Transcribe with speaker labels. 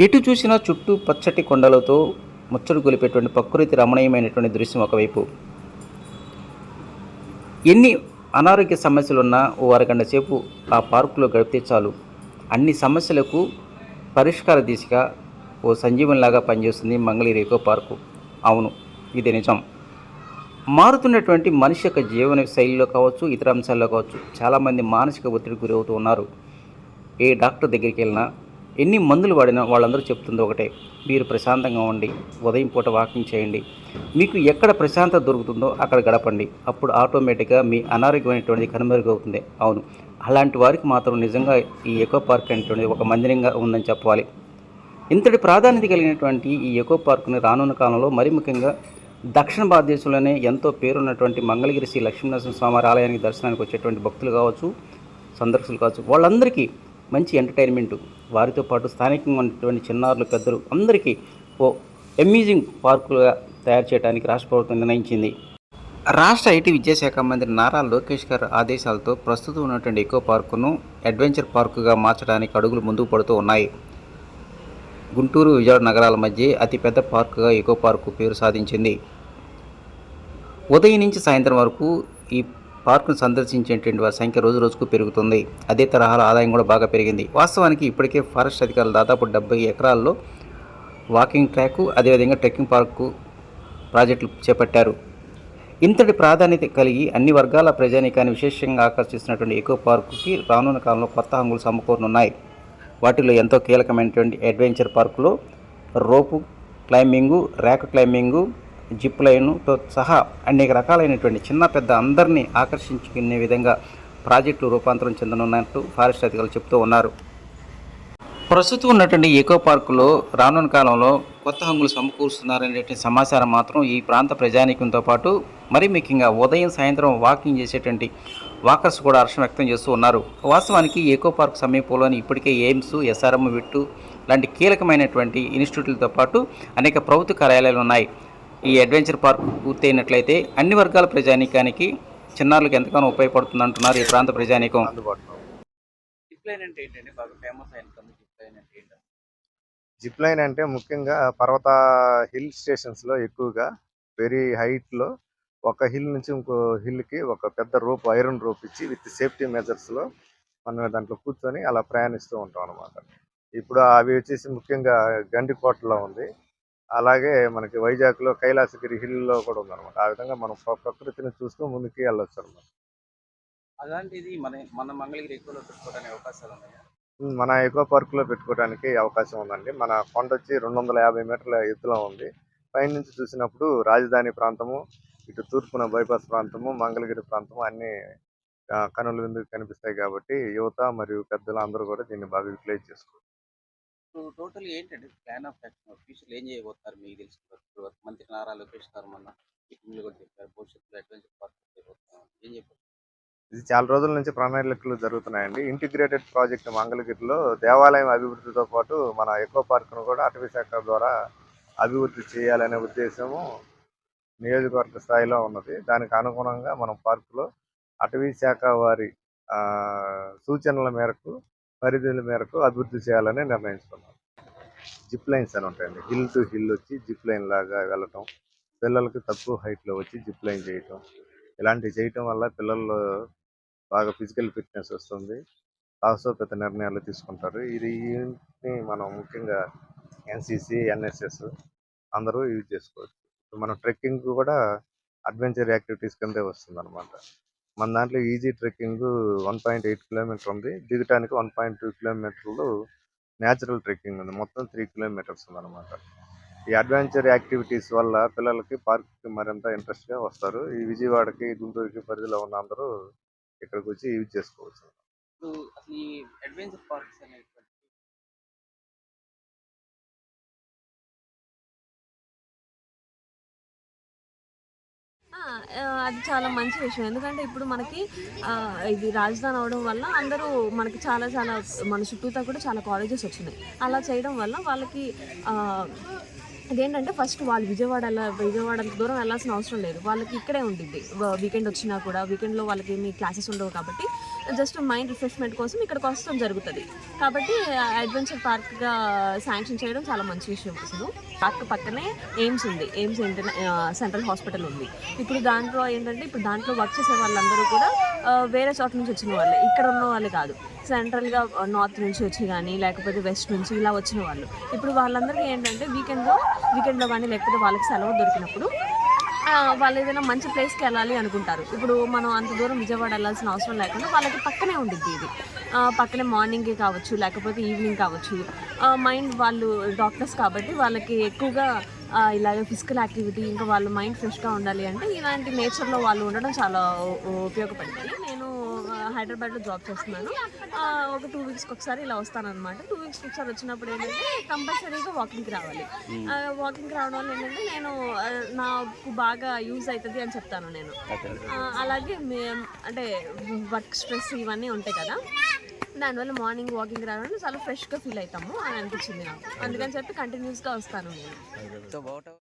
Speaker 1: ఎటు చూసినా చుట్టూ పచ్చటి కొండలతో ముచ్చడు గొలిపేటువంటి ప్రకృతి రమణీయమైనటువంటి దృశ్యం ఒకవైపు. ఎన్ని అనారోగ్య సమస్యలున్నా ఓ అరగంట సేపు ఆ పార్కులో గడిపితే చాలు. అన్ని సమస్యలకు పరిష్కార దిశగా ఓ సంజీవనిలాగా పనిచేస్తుంది మంగళగిరి ఎకో పార్కు. అవును ఇది నిజం. మారుతున్నటువంటి మనిషి యొక్క జీవన శైలిలో కావచ్చు ఇతర అంశాల్లో కావచ్చు చాలామంది మానసిక ఒత్తిడికి గురవుతూ ఉన్నారు. ఏ డాక్టర్ దగ్గరికి వెళ్ళినా ఎన్ని మందులు వాడినా వాళ్ళందరూ చెప్తుంది ఒకటే మీరు ప్రశాంతంగా ఉండి ఉదయం పూట వాకింగ్ చేయండి. మీకు ఎక్కడ ప్రశాంతత దొరుకుతుందో అక్కడ గడపండి. అప్పుడు ఆటోమేటిక్గా మీ అనారోగ్యమైనటువంటిది కనుమరుగవుతుంది. అవును. అలాంటి వారికి మాత్రం నిజంగా ఈ ఎకో పార్క్ అనేటువంటిది ఒక మందిరంగా ఉందని చెప్పాలి. ఇంతటి ప్రాధాన్యత కలిగినటువంటి ఈ ఎకో పార్కుని రానున్న కాలంలో మరి ముఖ్యంగా దక్షిణ భారతదేశంలోనే ఎంతో పేరున్నటువంటి మంగళగిరి శ్రీ లక్ష్మీనరసింహ స్వామి ఆలయానికి దర్శనానికి వచ్చేటువంటి భక్తులు కావచ్చు సందర్శకులు కావచ్చు వాళ్ళందరికీ మంచి ఎంటర్టైన్మెంట్ వారితో పాటు స్థానికంగా ఉన్నటువంటి చిన్నారులు పెద్దలు అందరికీ ఓ అమ్యూజింగ్ పార్కులుగా తయారు చేయడానికి రాష్ట్ర ప్రభుత్వం నిర్ణయించింది. రాష్ట్ర ఐటీ విద్యాశాఖ మంత్రి నారా లోకేష్ గారి ఆదేశాలతో ప్రస్తుతం ఉన్నటువంటి ఎకో పార్కును అడ్వెంచర్ పార్కుగా మార్చడానికి అడుగులు ముందుకు పడుతూ ఉన్నాయి. గుంటూరు విజయవాడ నగరాల మధ్య అతిపెద్ద పార్కుగా ఎకో పార్కు పేరు సాధించింది. ఉదయం నుంచి సాయంత్రం వరకు ఈ పార్కును సందర్శించేటువంటి వారి సంఖ్య రోజు రోజుకు పెరుగుతుంది. అదే తరహాలో ఆదాయం కూడా బాగా పెరిగింది. వాస్తవానికి ఇప్పటికే ఫారెస్ట్ అధికారులు దాదాపు డెబ్బై ఎకరాల్లో వాకింగ్ ట్రాక్ అదేవిధంగా ట్రెక్కింగ్ పార్కు ప్రాజెక్టులు చేపట్టారు. ఇంతటి ప్రాధాన్యత కలిగి అన్ని వర్గాల ప్రజానీకాన్ని విశేషంగా ఆకర్షిస్తున్నటువంటి ఎకో పార్కుకి రానున్న కాలంలో కొత్త హంగులు సమకూరనున్నాయి. వాటిలో ఎంతో కీలకమైనటువంటి అడ్వెంచర్ పార్కులో rope climbing rock climbing zip లైన్తో సహా అనేక రకాలైనటువంటి చిన్న పెద్ద అందరినీ ఆకర్షించుకునే విధంగా ప్రాజెక్టులు రూపాంతరం చెందనున్నట్టు ఫారెస్ట్ అధికారులు చెప్తూ ఉన్నారు. ప్రస్తుతం ఉన్నటువంటి ఎకో పార్కులో రానున్న కాలంలో కొత్త హంగులు సమకూరుస్తున్నారనేటువంటి సమాచారం మాత్రం ఈ ప్రాంత ప్రజానీకంతో పాటు మరి ముఖ్యంగా ఉదయం సాయంత్రం వాకింగ్ చేసేటువంటి వాకర్స్ కూడా హర్షం వ్యక్తం చేస్తూ ఉన్నారు. వాస్తవానికి ఈ ఎకో పార్క్ సమీపంలోని ఇప్పటికే ఎయిమ్స్ ఎస్ఆర్ఎం విట్టు లాంటి కీలకమైనటువంటి ఇన్స్టిట్యూట్లతో పాటు అనేక ప్రభుత్వ కార్యాలయాలు ఉన్నాయి. ఈ అడ్వెంచర్ పార్క్ పూర్తయినట్లయితే అన్ని వర్గాల ప్రజానీకానికి చిన్నారులకు ఎంతగానో ఉపయోగపడుతుంది అంటున్నారు ఈ ప్రాంత ప్రజానీకం.
Speaker 2: అందుబాటులో
Speaker 1: జిప్ లైన్ అంటే ఏంటంటే బాగా ఫేమస్ అయిన జిప్ లైన్ అంటే ఏంటి?
Speaker 2: జిప్ లైన్ అంటే ముఖ్యంగా పర్వత హిల్ స్టేషన్స్లో ఎక్కువగా వెరీ హైట్లో ఒక హిల్ నుంచి ఇంకో హిల్కి ఒక పెద్ద రోప్ ఐరన్ రోప్ ఇచ్చి విత్ సేఫ్టీ మెజర్స్లో మనం దాంట్లో కూర్చొని అలా ప్రయాణిస్తూ ఉంటాం అనమాట ఇప్పుడు అవి వచ్చేసి ముఖ్యంగా గండికోటలో ఉంది. అలాగే మనకి వైజాగ్లో కైలాసగిరి హిల్లో కూడా ఉంది అనమాట ఆ విధంగా మనం ప్ర- ప్రకృతిని చూస్తూ ముందుకి వెళ్ళొచ్చు అనమాట
Speaker 1: అలాంటిది మన మన మంగళగిరి ఎక్కువలో పెట్టుకోవడానికి అవకాశాలు ఉన్నాయా?
Speaker 2: మన ఎకో పార్క్లో పెట్టుకోవడానికి అవకాశం ఉందండి. మన కొండ వచ్చి రెండు వందల యాభై మీటర్ల ఎత్తులో ఉంది. పైనుంచి చూసినప్పుడు రాజధాని ప్రాంతము ఇటు తూర్పున బైపాస్ ప్రాంతము మంగళగిరి ప్రాంతము అన్ని కనుల విందుకు కనిపిస్తాయి కాబట్టి యువత మరియు పెద్దలు అందరూ కూడా దీన్ని బాగా యూటిలైజ్ చేసుకోవచ్చు.
Speaker 1: ఇప్పుడు టోటల్ ఏంటంటే ప్లాన్ ఆఫ్ యాక్షన్ ఫ్యూచర్ ఏం చేయబోతున్నారు మీకు తెలుసుకున్నారు మంత్రి నారా లోకేష్ గారు మొన్న. మీటింగ్లో కూడా చెప్పారు. భవిష్యత్తులో అడ్వెంచర్ పార్క్ చేయబోతున్నాం. ఏం చెప్పారు?
Speaker 2: ఇది చాలా రోజుల నుంచి ప్రణాళికలు జరుగుతున్నాయండి. ఇంటిగ్రేటెడ్ ప్రాజెక్ట్ మంగళగిరిలో దేవాలయం అభివృద్ధితో పాటు మన ఎకో పార్క్ను కూడా అటవీ శాఖ ద్వారా అభివృద్ధి చేయాలనే ఉద్దేశము నియోజకవర్గ స్థాయిలో ఉన్నది. దానికి అనుగుణంగా మనం పార్కులో అటవీ శాఖ వారి ఆ, సూచనల మేరకు పరిధుల మేరకు అభివృద్ధి చేయాలని నిర్ణయించుకున్నాం. జిప్ లైన్స్ అని ఉంటాయండి. హిల్ టు హిల్ వచ్చి జిప్ లైన్ లాగా వెళ్ళటం పిల్లలకు తక్కువ హైట్లో వచ్చి జిప్ లైన్ చేయటం ఇలాంటివి చేయటం వల్ల పిల్లల్లో బాగా ఫిజికల్ ఫిట్నెస్ వస్తుంది. సాహసోపేత నిర్ణయాలు తీసుకుంటారు. ఇది మనం ముఖ్యంగా ఎన్సిసి ఎన్ఎస్ఎస్ అందరూ యూజ్ చేసుకోవచ్చు. మనం ట్రెక్కింగ్ కూడా అడ్వెంచర్ యాక్టివిటీస్ కిందే వస్తుంది అనమాట మన దాంట్లో easy trekking one point eight kilometer ఉంది. దిగటానికి వన్ పాయింట్ టూ కిలోమీటర్లు న్యాచురల్ ట్రెక్కింగ్ ఉంది. మొత్తం త్రీ కిలోమీటర్స్ ఉందన్నమాట. ఈ అడ్వెంచర్ యాక్టివిటీస్ వల్ల పిల్లలకి పార్క్కి మరింత ఇంట్రెస్ట్గా వస్తారు. ఈ విజయవాడకి గుంటూరుకి పరిధిలో ఉన్న అందరూ ఇక్కడికి వచ్చి యూజ్ చేసుకోవచ్చు.
Speaker 3: అది చాలా మంచి విషయం. ఎందుకంటే ఇప్పుడు మనకి ఇది రాజధాని అవడం వల్ల అందరూ మనకి చాలా చాలా మన చుట్టూతా కూడా చాలా కాలేజెస్ వచ్చినాయి. అలా చేయడం వల్ల వాళ్ళకి అదేంటంటే ఫస్ట్ వాళ్ళు విజయవాడ విజయవాడ అంత దూరం వెళ్ళాల్సిన అవసరం లేదు. వాళ్ళకి ఇక్కడే ఉండిద్ది. వీకెండ్ వచ్చినా కూడా వీకెండ్లో వాళ్ళకి ఏమి క్లాసెస్ ఉండవు కాబట్టి జస్ట్ మైండ్ రిఫ్రెష్మెంట్ కోసం ఇక్కడికి వస్తాం జరుగుతుంది. కాబట్టి అడ్వెంచర్ పార్క్గా శాంక్షన్ చేయడం చాలా మంచి విషయం అసలు. పార్క్ పక్కనే ఎయిమ్స్ ఉంది. ఎయిమ్స్ ఏంటంటే సెంట్రల్ హాస్పిటల్ ఉంది. ఇప్పుడు దాంట్లో ఏంటంటే ఇప్పుడు దాంట్లో వర్క్ చేసే వాళ్ళందరూ కూడా వేరే చోట నుంచి వచ్చిన వాళ్ళే. ఇక్కడ ఉన్న వాళ్ళే కాదు. సెంట్రల్గా నార్త్ నుంచి వచ్చి కానీ లేకపోతే వెస్ట్ నుంచి ఇలా వచ్చిన వాళ్ళు. ఇప్పుడు వాళ్ళందరికీ ఏంటంటే వీకెండ్లో వీకెండ్లో కానీ లేకపోతే వాళ్ళకి సెలవు దొరికినప్పుడు వాళ్ళు ఏదైనా మంచి ప్లేస్కి వెళ్ళాలి అనుకుంటారు. ఇప్పుడు మనం అంత దూరం విజయవాడ వెళ్ళాల్సిన అవసరం లేకుండా వాళ్ళకి పక్కనే ఉండిద్ది ఇది. పక్కనే మార్నింగే కావచ్చు లేకపోతే ఈవినింగ్ కావచ్చు. మైండ్ వాళ్ళు డాక్టర్స్ కాబట్టి వాళ్ళకి ఎక్కువగా ఇలాగే ఇలాగ ఫిజికల్ యాక్టివిటీ ఇంకా వాళ్ళ మైండ్ ఫ్రెష్గా ఉండాలి అంటే ఇలాంటి నేచర్లో వాళ్ళు ఉండడం చాలా ఉపయోగపడుతుంది. నేను హైదరాబాద్లో జాబ్ చేస్తున్నాను. ఒక టూ వీక్స్కి ఒకసారి ఇలా వస్తాను అనమాట టూ వీక్స్కి ఒకసారి వచ్చినప్పుడు ఏంటంటే కంపల్సరీగా వాకింగ్కి రావాలి. వాకింగ్కి రావడం వల్ల ఏంటంటే నేను నాకు బాగా యూజ్ అవుతుంది అని చెప్తాను నేను. అలాగే మే- అంటే వర్క్ స్ట్రెస్ ఇవన్నీ ఉంటాయి కదా. దానివల్ల మార్నింగ్ వాకింగ్ రావడం చాలా ఫ్రెష్గా ఫీల్ అవుతాము అని అనిపించింది నాకు. అందుకని చెప్పి కంటిన్యూస్గా వస్తాను నేను.